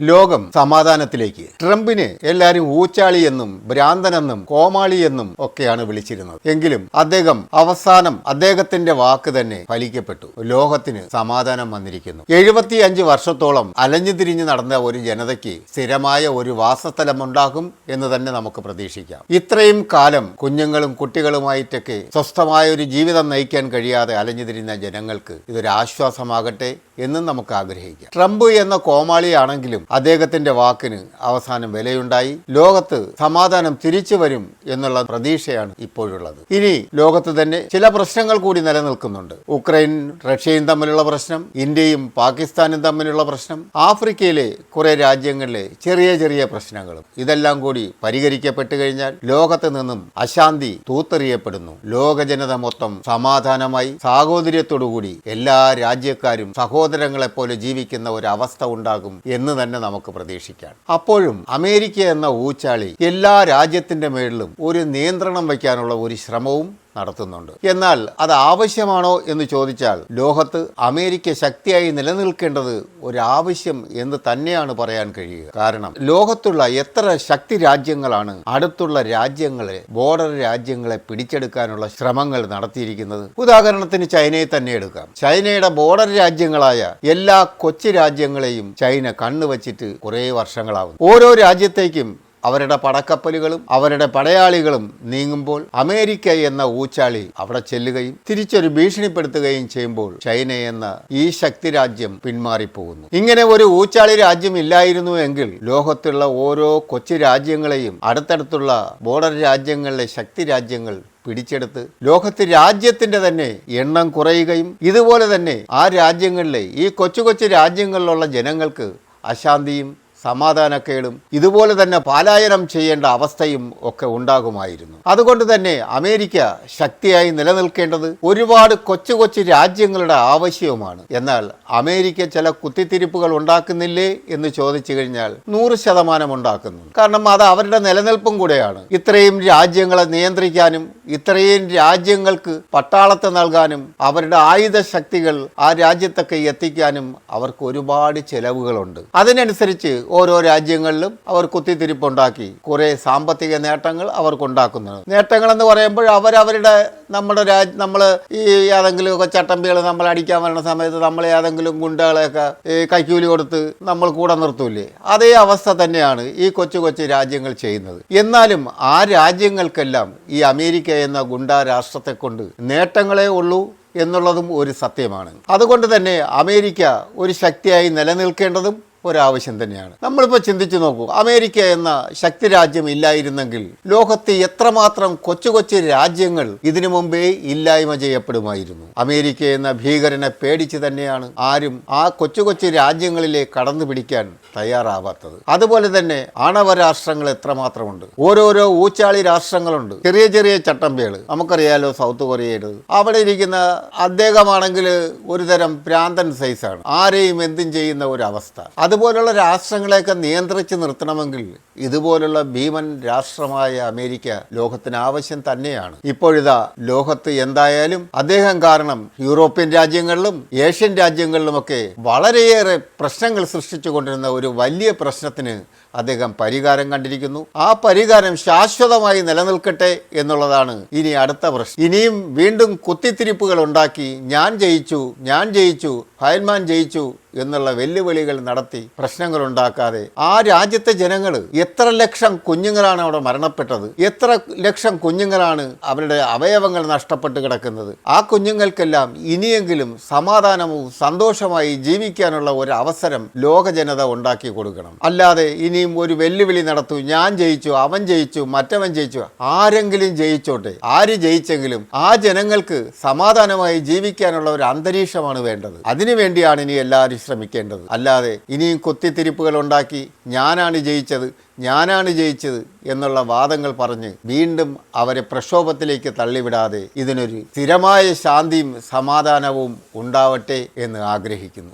ലോകം സമാധാനത്തിലേക്ക്. ട്രംപിന് എല്ലാവരും ഊച്ചാളി എന്നും ഭ്രാന്തനെന്നും കോമാളി എന്നും ഒക്കെയാണ് വിളിച്ചിരുന്നത്. എങ്കിലും അദ്ദേഹം അവസാനം അദ്ദേഹത്തിന്റെ വാക്ക് തന്നെ ഫലിക്കപ്പെട്ടു. ലോകത്തിന് സമാധാനം വന്നിരിക്കുന്നു. എഴുപത്തി അഞ്ച് വർഷത്തോളം അലഞ്ഞു തിരിഞ്ഞു നടന്ന ഒരു ജനതയ്ക്ക് സ്ഥിരമായ ഒരു വാസസ്ഥലമുണ്ടാകും എന്ന് തന്നെ നമുക്ക് പ്രതീക്ഷിക്കാം. ഇത്രയും കാലം കുഞ്ഞുങ്ങളും കുട്ടികളുമായിട്ടൊക്കെ സ്വസ്ഥമായ ഒരു ജീവിതം നയിക്കാൻ കഴിയാതെ അലഞ്ഞു തിരിഞ്ഞ ജനങ്ങൾക്ക് ഇതൊരു ആശ്വാസമാകട്ടെ എന്നും നമുക്ക് ആഗ്രഹിക്കാം. ട്രംപ് എന്ന കോമാളിയാണെങ്കിലും അദ്ദേഹത്തിന്റെ വാക്കിന് അവസാനം വിലയുണ്ടായി. ലോകത്ത് സമാധാനം തിരിച്ചു വരും എന്നുള്ള പ്രതീക്ഷയാണ് ഇപ്പോഴുള്ളത്. ഇനി ലോകത്ത് തന്നെ ചില പ്രശ്നങ്ങൾ കൂടി നിലനിൽക്കുന്നുണ്ട്. ഉക്രൈൻ റഷ്യയും തമ്മിലുള്ള പ്രശ്നം ഇന്ത്യയും പാകിസ്ഥാനും തമ്മിലുള്ള പ്രശ്നം ആഫ്രിക്കയിലെ കുറെ രാജ്യങ്ങളിലെ ചെറിയ ചെറിയ പ്രശ്നങ്ങളും. ഇതെല്ലാം കൂടി പരിഹരിക്കപ്പെട്ടു കഴിഞ്ഞാൽ ലോകത്ത് നിന്നും അശാന്തി തൂത്തെറിയപ്പെടുന്നു. ലോക ജനത മൊത്തം സമാധാനമായി സാഹോദര്യത്തോടുകൂടി എല്ലാ രാജ്യക്കാരും സഹോദരങ്ങളെപ്പോലെ ജീവിക്കുന്ന ഒരു അവസ്ഥ ഉണ്ടാകും എന്ന് തന്നെ നമുക്ക് പ്രതീക്ഷിക്കാം. അപ്പോഴും അമേരിക്ക എന്ന ഊച്ചാളി എല്ലാ രാജ്യത്തിന്റെ മേളിലും ഒരു നിയന്ത്രണം വയ്ക്കാനുള്ള ഒരു ശ്രമവും നടത്തുന്നുണ്ട്. എന്നാൽ അത് ആവശ്യമാണോ എന്ന് ചോദിച്ചാൽ ലോകത്ത് അമേരിക്ക ശക്തിയായി നിലനിൽക്കേണ്ടത് ഒരാവശ്യം എന്ന് തന്നെയാണ് പറയാൻ കഴിയുക. കാരണം ലോകത്തുള്ള എത്ര ശക്തി രാജ്യങ്ങളാണ് അടുത്തുള്ള രാജ്യങ്ങളെ ബോർഡർ രാജ്യങ്ങളെ പിടിച്ചെടുക്കാനുള്ള ശ്രമങ്ങൾ നടത്തിയിരിക്കുന്നത്. ഉദാഹരണത്തിന് ചൈനയെ തന്നെ എടുക്കാം. ചൈനയുടെ ബോർഡർ രാജ്യങ്ങളായ എല്ലാ കൊച്ചു രാജ്യങ്ങളെയും ചൈന കണ്ണുവച്ചിട്ട് കുറേ വർഷങ്ങളാവും ഓരോ രാജ്യത്തേക്കും അവരുടെ പടക്കപ്പലുകളും അവരുടെ പടയാളികളും നീങ്ങുമ്പോൾ അമേരിക്ക എന്ന ഊച്ചാളി അവിടെ ചെല്ലുകയും തിരിച്ചൊരു ഭീഷണിപ്പെടുത്തുകയും ചെയ്യുമ്പോൾ ചൈന എന്ന ഈ ശക്തി രാജ്യം പിന്മാറിപ്പോകുന്നു. ഇങ്ങനെ ഒരു ഊച്ചാളി രാജ്യം ഇല്ലായിരുന്നു എങ്കിൽ ലോകത്തുള്ള ഓരോ കൊച്ചു രാജ്യങ്ങളെയും അടുത്തടുത്തുള്ള ബോർഡർ രാജ്യങ്ങളിലെ ശക്തി രാജ്യങ്ങൾ പിടിച്ചെടുത്ത് ലോകത്ത് രാജ്യത്തിന്റെ തന്നെ എണ്ണം കുറയുകയും ഇതുപോലെ തന്നെ ആ രാജ്യങ്ങളിലെ ഈ കൊച്ചു കൊച്ചു രാജ്യങ്ങളിലുള്ള ജനങ്ങൾക്ക് അശാന്തിയും സമാധാനക്കേടും ഇതുപോലെ തന്നെ പാലായനം ചെയ്യേണ്ട അവസ്ഥയും ഒക്കെ ഉണ്ടാകുമായിരുന്നു. അതുകൊണ്ട് തന്നെ അമേരിക്ക ശക്തിയായി നിലനിൽക്കേണ്ടത് ഒരുപാട് കൊച്ചു കൊച്ചു രാജ്യങ്ങളുടെ ആവശ്യവുമാണ്. എന്നാൽ അമേരിക്ക ചില കുത്തിത്തിരിപ്പുകൾ ഉണ്ടാക്കുന്നില്ലേ എന്ന് ചോദിച്ചു കഴിഞ്ഞാൽ നൂറ് ശതമാനം ഉണ്ടാക്കുന്നു. കാരണം അത് അവരുടെ നിലനിൽപ്പും കൂടെയാണ്. ഇത്രയും രാജ്യങ്ങളെ നിയന്ത്രിക്കാനും ഇത്രയും രാജ്യങ്ങൾക്ക് പട്ടാളത്തെ നൽകാനും അവരുടെ ആയുധ ശക്തികൾ ആ രാജ്യത്തൊക്കെ എത്തിക്കാനും അവർക്ക് ഒരുപാട് ചെലവുകളുണ്ട്. അതിനനുസരിച്ച് ഓരോ രാജ്യങ്ങളിലും അവർ കുത്തിത്തിരിപ്പുണ്ടാക്കി. കുറെ സാമ്പത്തിക നേട്ടങ്ങൾ അവർക്കുണ്ടാക്കുന്നത് നേട്ടങ്ങൾ എന്ന് പറയുമ്പോൾ അവരവരുടെ നമ്മുടെ രാജ് നമ്മൾ ഈ ഏതെങ്കിലും ഒക്കെ ചട്ടമ്പികൾ നമ്മൾ അടിക്കാൻ വരുന്ന സമയത്ത് നമ്മൾ ഏതെങ്കിലും ഗുണ്ടകളെയൊക്കെ കൈക്കൂലി കൊടുത്ത് നമ്മൾ കൂടെ നിർത്തൂലേ അതേ അവസ്ഥ തന്നെയാണ് ഈ കൊച്ചു കൊച്ചു രാജ്യങ്ങൾ ചെയ്യുന്നത്. എന്നാലും ആ രാജ്യങ്ങൾക്കെല്ലാം ഈ അമേരിക്ക എന്ന ഗുണ്ട രാഷ്ട്രത്തെ കൊണ്ട് നേട്ടങ്ങളേ ഉള്ളൂ എന്നുള്ളതും ഒരു സത്യമാണ്. അതുകൊണ്ട് തന്നെ അമേരിക്ക ഒരു ശക്തിയായി നിലനിൽക്കേണ്ടതും ഒരാവശ്യം തന്നെയാണ്. നമ്മളിപ്പോൾ ചിന്തിച്ചു നോക്കൂ അമേരിക്ക എന്ന ശക്തി രാജ്യം ഇല്ലായിരുന്നെങ്കിൽ ലോകത്തെ എത്രമാത്രം കൊച്ചു കൊച്ചു രാജ്യങ്ങൾ ഇതിനു മുമ്പേ ഇല്ലായ്മ ചെയ്യപ്പെടുമായിരുന്നു. അമേരിക്ക എന്ന ഭീകരനെ പേടിച്ച് തന്നെയാണ് ആരും ആ കൊച്ചു കൊച്ചു രാജ്യങ്ങളിലെ കടന്നു പിടിക്കാൻ തയ്യാറാവാത്തത്. അതുപോലെ തന്നെ ആണവ രാഷ്ട്രങ്ങൾ എത്രമാത്രമുണ്ട്. ഓരോരോ ഊച്ചാളി രാഷ്ട്രങ്ങളുണ്ട്. ചെറിയ ചെറിയ ചട്ടമ്പേൾ. നമുക്കറിയാലോ സൗത്ത് കൊറിയയുടെ. അവിടെ ഇരിക്കുന്ന അദ്ദേഹമാണെങ്കിൽ ഒരുതരം പ്രാന്തൻ സൈസാണ്. ആരെയും എന്തും ചെയ്യുന്ന ഒരു അവസ്ഥ അതുപോലുള്ള രാഷ്ട്രങ്ങളെയൊക്കെ നിയന്ത്രിച്ച് നിർത്തണമെങ്കിൽ ഇതുപോലുള്ള ഭീമൻ രാഷ്ട്രമായ അമേരിക്ക ലോകത്തിന് ആവശ്യം തന്നെയാണ്. ഇപ്പോഴിതാ ലോകത്ത് എന്തായാലും അദ്ദേഹം കാരണം യൂറോപ്യൻ രാജ്യങ്ങളിലും ഏഷ്യൻ രാജ്യങ്ങളിലുമൊക്കെ വളരെയേറെ പ്രശ്നങ്ങൾ സൃഷ്ടിച്ചുകൊണ്ടിരുന്ന ഒരു വലിയ പ്രശ്നത്തിന് അദ്ദേഹം പരിഹാരം കണ്ടിരിക്കുന്നു. ആ പരിഹാരം ശാശ്വതമായി നിലനിൽക്കട്ടെ എന്നുള്ളതാണ് ഇനി അടുത്ത പ്രശ്നം. ഇനിയും വീണ്ടും കുത്തിത്തിരിപ്പുകൾ ഉണ്ടാക്കി ഞാൻ ജയിച്ചു ഞാൻ ജയിച്ചു ഫയൽമാൻ ജയിച്ചു എന്നുള്ള വെല്ലുവിളികൾ നടത്തി പ്രശ്നങ്ങൾ ഉണ്ടാക്കാതെ ആ രാജ്യത്തെ ജനങ്ങൾ എത്ര ലക്ഷം കുഞ്ഞുങ്ങളാണ് അവിടെ മരണപ്പെട്ടത്? എത്ര ലക്ഷം കുഞ്ഞുങ്ങളാണ് അവരുടെ അവയവങ്ങൾ നഷ്ടപ്പെട്ട് കിടക്കുന്നത്? ആ കുഞ്ഞുങ്ങൾക്കെല്ലാം ഇനിയെങ്കിലും സമാധാനവും സന്തോഷമായി ജീവിക്കാനുള്ള ഒരു അവസരം ലോക ജനത ഉണ്ടാക്കി കൊടുക്കണം. അല്ലാതെ ഇനിയും ഒരു വെല്ലുവിളി നടത്തൂ. ഞാൻ ജയിച്ചു അവൻ ജയിച്ചു മറ്റവൻ ജയിച്ചു. ആരെങ്കിലും ജയിച്ചോട്ടെ. ആര് ജയിച്ചെങ്കിലും ആ ജനങ്ങൾക്ക് സമാധാനമായി ജീവിക്കാനുള്ള ഒരു അന്തരീക്ഷമാണ് വേണ്ടത്. അതിനുവേണ്ടിയാണ് ഇനി എല്ലാവരും ശ്രമിക്കേണ്ടത്. അല്ലാതെ ഇനിയും കുത്തിത്തിരിപ്പുകൾ ഉണ്ടാക്കി ഞാനാണ് ജയിച്ചത് ഞാനാണ് ജയിച്ചത് എന്നുള്ള വാദങ്ങൾ പറഞ്ഞ് വീണ്ടും അവരെ പ്രക്ഷോഭത്തിലേക്ക് തള്ളിവിടാതെ ഇതിനൊരു സ്ഥിരമായ ശാന്തിയും സമാധാനവും ഉണ്ടാവട്ടെ എന്ന് ആഗ്രഹിക്കുന്നു.